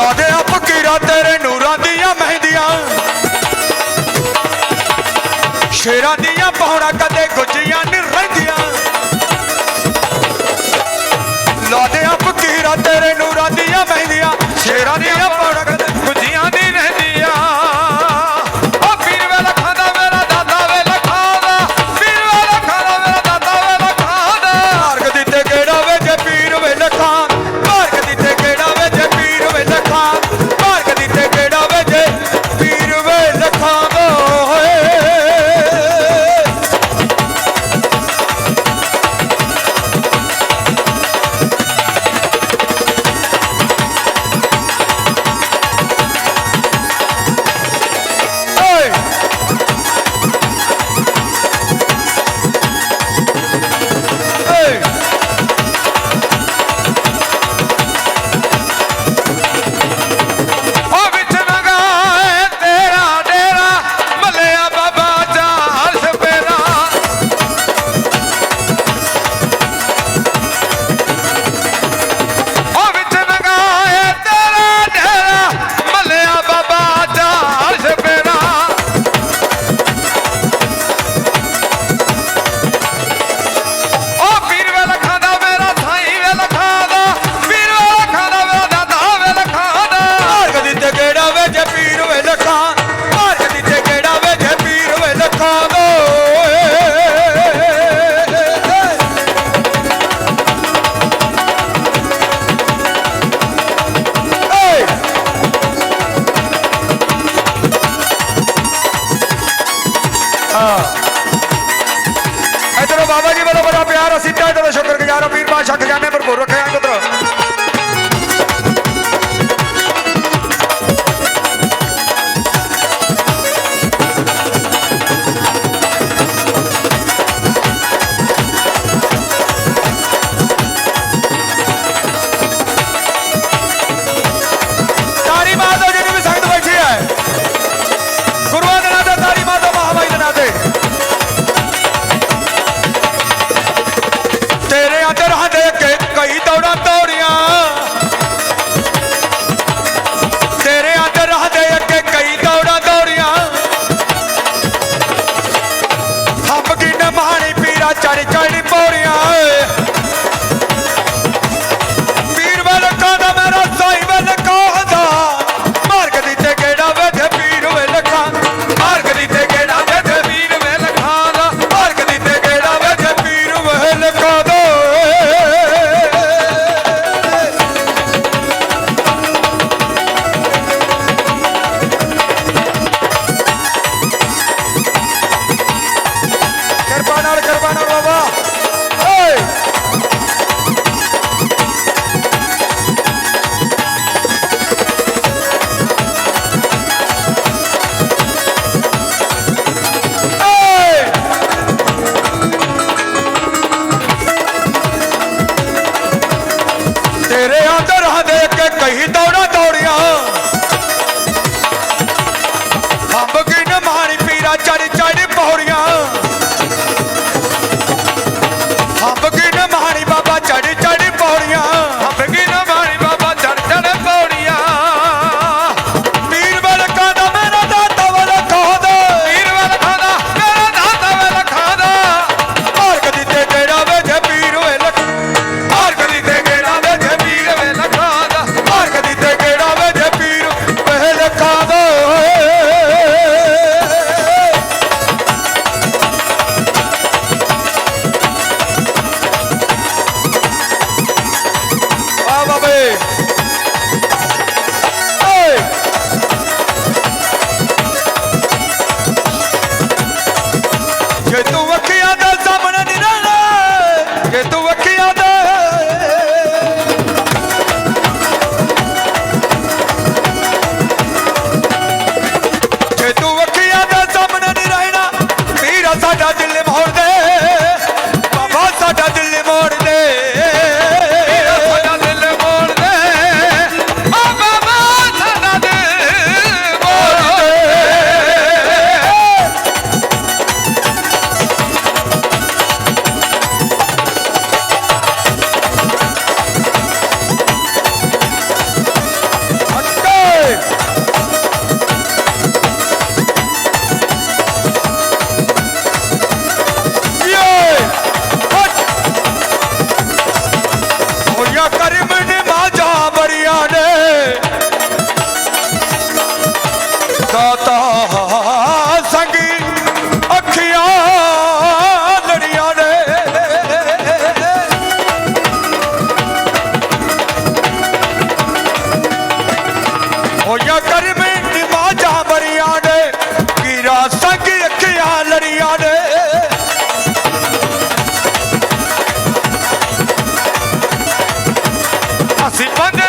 ਲਾ ਦੇ ਆ ਤੇਰੇ ਨੂਰਾਂ ਦੀਆਂ ਮਹਿੰਦੀਆਂ। ਸ਼ੇਰਾਂ ਦੀਆਂ ਪੌੜਾ ਕਦੇ ਗੁੱਜੀਆਂ ਨਹੀਂ ਰਹਿੰਦੀਆਂ। ਲਾ ਦੇ ਤੇਰੇ ਨੂਰਾਂ ਦੀਆਂ ਮਹਿੰਦੀਆਂ, ਸ਼ੇਰਾਂ ਦੀਆਂ ਪੌੜਾ C'est pas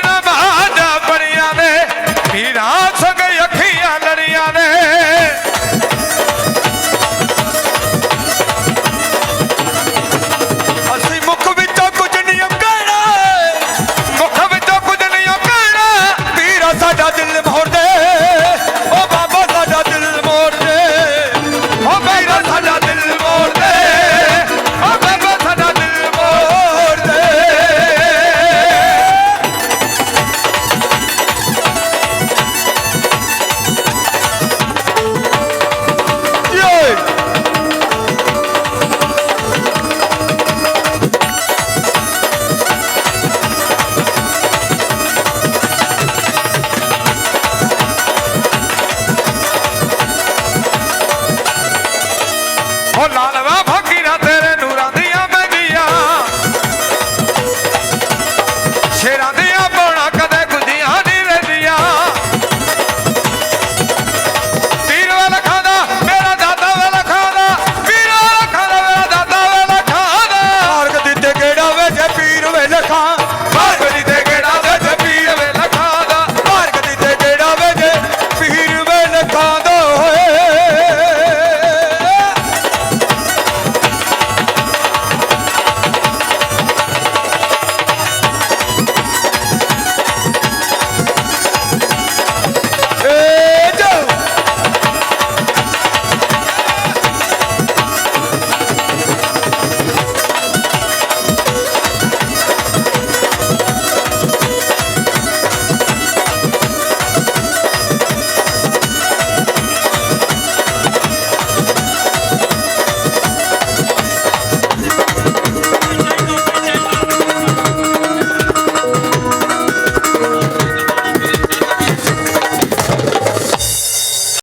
คนนอนเลยมั้ง